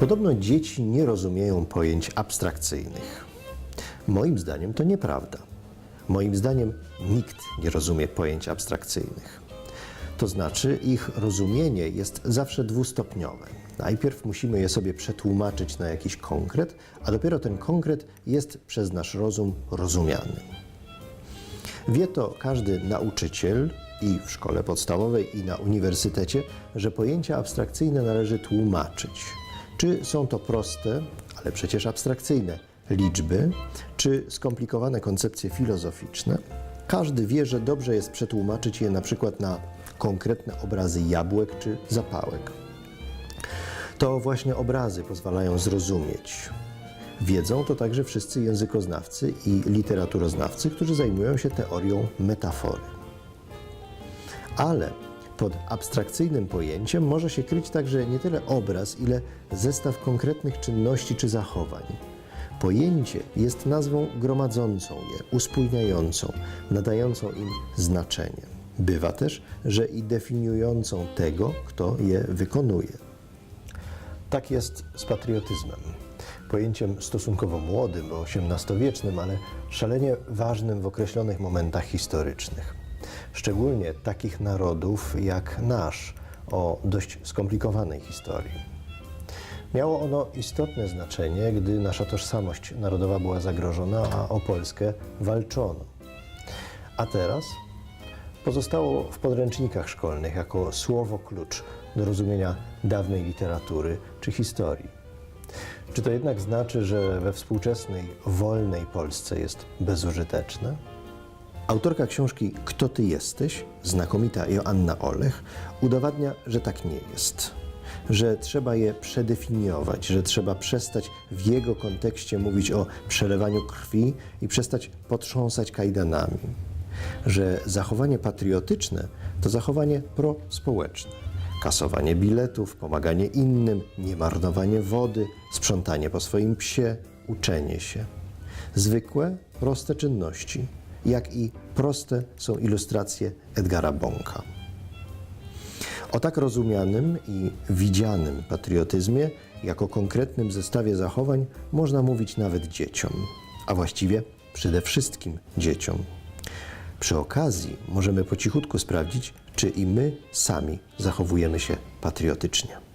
Podobno dzieci nie rozumieją pojęć abstrakcyjnych. Moim zdaniem to nieprawda. Moim zdaniem nikt nie rozumie pojęć abstrakcyjnych. To znaczy, ich rozumienie jest zawsze dwustopniowe. Najpierw musimy je sobie przetłumaczyć na jakiś konkret, a dopiero ten konkret jest przez nasz rozum rozumiany. Wie to każdy nauczyciel i w szkole podstawowej, i na uniwersytecie, że pojęcia abstrakcyjne należy tłumaczyć. Czy są to proste, ale przecież abstrakcyjne liczby, czy skomplikowane koncepcje filozoficzne, każdy wie, że dobrze jest przetłumaczyć je na przykład na konkretne obrazy jabłek czy zapałek. To właśnie obrazy pozwalają zrozumieć. Wiedzą to także wszyscy językoznawcy i literaturoznawcy, którzy zajmują się teorią metafory. Ale pod abstrakcyjnym pojęciem może się kryć także nie tyle obraz, ile zestaw konkretnych czynności czy zachowań. Pojęcie jest nazwą gromadzącą je, uspójniającą, nadającą im znaczenie. Bywa też, że i definiującą tego, kto je wykonuje. Tak jest z patriotyzmem. Pojęciem stosunkowo młodym, bo XVIII-wiecznym, ale szalenie ważnym w określonych momentach historycznych. Szczególnie takich narodów jak nasz, o dość skomplikowanej historii. Miało ono istotne znaczenie, gdy nasza tożsamość narodowa była zagrożona, a o Polskę walczono. A teraz pozostało w podręcznikach szkolnych jako słowo klucz do rozumienia dawnej literatury czy historii. Czy to jednak znaczy, że we współczesnej, wolnej Polsce jest bezużyteczne? Autorka książki Kto ty jesteś, znakomita Joanna Olech, udowadnia, że tak nie jest. Że trzeba je przedefiniować, że trzeba przestać w jego kontekście mówić o przelewaniu krwi i przestać potrząsać kajdanami. Że zachowanie patriotyczne to zachowanie prospołeczne. Kasowanie biletów, pomaganie innym, niemarnowanie wody, sprzątanie po swoim psie, uczenie się. Zwykłe, proste czynności, jak i proste są ilustracje Edgara Bonka. O tak rozumianym i widzianym patriotyzmie, jako konkretnym zestawie zachowań, można mówić nawet dzieciom, a właściwie przede wszystkim dzieciom. Przy okazji możemy po cichutku sprawdzić, czy i my sami zachowujemy się patriotycznie.